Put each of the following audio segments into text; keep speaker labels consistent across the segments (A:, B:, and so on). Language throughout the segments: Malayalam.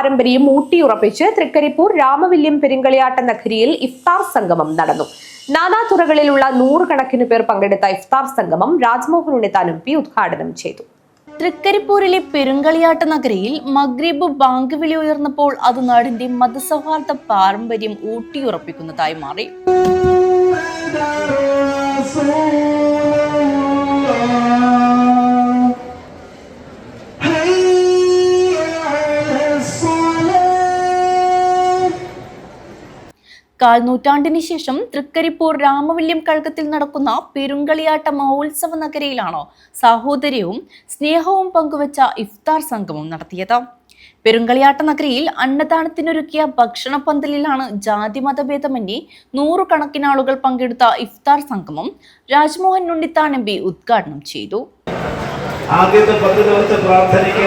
A: പാരമ്പര്യം ഊട്ടിയുറപ്പിച്ച് തൃക്കരിപ്പൂർ രാമവില്യം പെരുങ്കളിയാട്ട നഗരിയിൽ ഇഫ്താർ സംഗമം നടന്നു. നാനാതുറകളിലുള്ള നൂറുകണക്കിന് പേർ പങ്കെടുത്ത ഇഫ്താർ സംഗമം രാജ്മോഹൻ ഉണ്ണിത്താൻ എം പി ഉദ്ഘാടനം ചെയ്തു.
B: തൃക്കരിപ്പൂരിലെ പെരുങ്കളിയാട്ട നഗരിയിൽ മഗ്രീബ് ബാങ്ക് വിളി ഉയർന്നപ്പോൾ അത് നാടിന്റെ മതസൗഹാർദ്ദ പാരമ്പര്യം ഊട്ടിയുറപ്പിക്കുന്നതായി മാറി. കാൽ നൂറ്റാണ്ടിന് ശേഷം തൃക്കരിപ്പൂർ രാമവല്യം കഴകത്തിൽ നടക്കുന്ന പെരുങ്കളിയാട്ട മഹോത്സവ നഗരയിലാണോ സാഹോദര്യവും സ്നേഹവും പങ്കുവച്ച ഇഫ്താർ സംഗമം നടത്തിയത്. പെരുങ്കളിയാട്ട നഗരിയിൽ അന്നദാനത്തിനൊരുക്കിയ ഭക്ഷണ പന്തലിലാണ് ജാതി മതഭേദമന്യേ നൂറുകണക്കിന് ആളുകൾ പങ്കെടുത്ത ഇഫ്താർ സംഗമം രാജ്മോഹൻ ഉണ്ണിത്താൻ എം പി ഉദ്ഘാടനം ചെയ്തു.
C: ആദ്യത്തെ പത്ത് ദിവസത്തെ പ്രാർത്ഥനയ്ക്ക്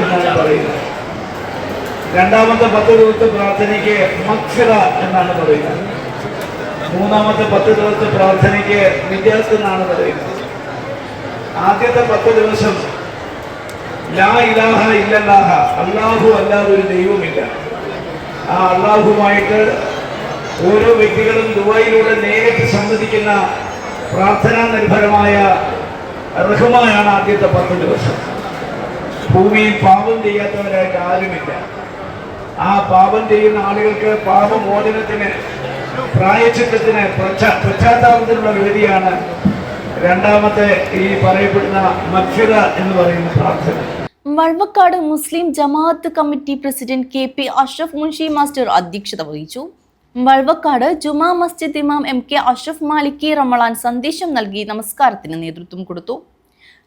C: എന്നാണ് പറയുന്നത്. രണ്ടാമത്തെ പത്ത് ദിവസത്തെ പ്രാർത്ഥനയ്ക്ക് മക്ഷര എന്നാണ് പറയുന്നത്. മൂന്നാമത്തെ പത്ത് ദിവസത്തെ പ്രാർത്ഥനയ്ക്ക് നിജാസ് എന്നാണ് പറയുന്നത്. ആദ്യത്തെ പത്ത് ദിവസം ലാ ഇലാഹ ഇല്ലല്ലാഹ അള്ളാഹു അല്ലാതെ ഒരു ദൈവമില്ല. ആ അള്ളാഹുമായിട്ട് ഓരോ വ്യക്തികളും ദുബായിലൂടെ നേരിട്ട് സംവദിക്കുന്ന പ്രാർത്ഥനാ നിർഭരമായ റഹ്മാണ് ആദ്യത്തെ പത്ത് ദിവസം. ഭൂമിയിൽ പാപം ചെയ്യാത്തവരായിട്ട് ആരുമില്ല. ആ പാപം ചെയ്യുന്ന ആളുകൾക്ക് പാപമോചനത്തിന് പ്രായച്ചിത്തത്തിന് പശ്ചാത്താപത്തിനുള്ള വേദിയാണ് രണ്ടാമത്തെ ഈ പറയപ്പെടുന്ന മക്ഫിറ എന്ന് പറയുന്ന പ്രാർത്ഥന.
B: Valvakkad Muslim Jamaat committee president K P Ashraf Munshi master അധ്യക്ഷത വഹിച്ചു. വൾവക്കാട് ജുമാ മസ്ജിദ് ഇമാം എം കെ അഷ്റഫ് മാലിക്കി റമളാൻ സന്ദേശം നൽകി നമസ്കാരത്തിന് നേതൃത്വം കൊടുത്തു.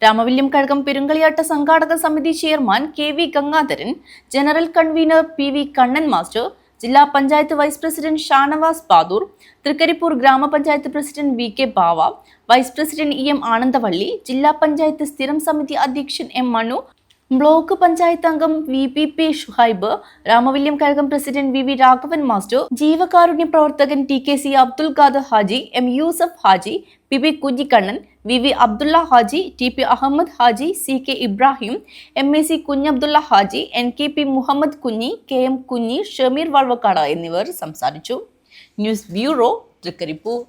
B: രാമവില്യം കഴകം പെരുങ്കളിയാട്ട സംഘാടക സമിതി chairman K V Gangadharan general convener P V Kannan master jilla panchayat vice president Shanavas Badur Trikaripur grama panchayat president V K Bava vice president E M Anandavalli jilla panchayat സ്ഥിരം സമിതി അധ്യക്ഷൻ എം മനു ബ്ലോക്ക് പഞ്ചായത്ത് അംഗം V P P Shuhaib Ramavilliam Kazhakam president V V Raghavan master ജീവകാരുണ്യ പ്രവർത്തകൻ T K C Abdul Khader Haji M Yusuf Haji P P Kunhikannan V V Abdulla Haji T P Ahmed Haji C K Ibrahim M A C Kunhabdulla Haji N K P Muhammad Kunhi K M Kunhi Shameer Valvakkad എന്നിവർ സംസാരിച്ചു. News bureau Trikaripur.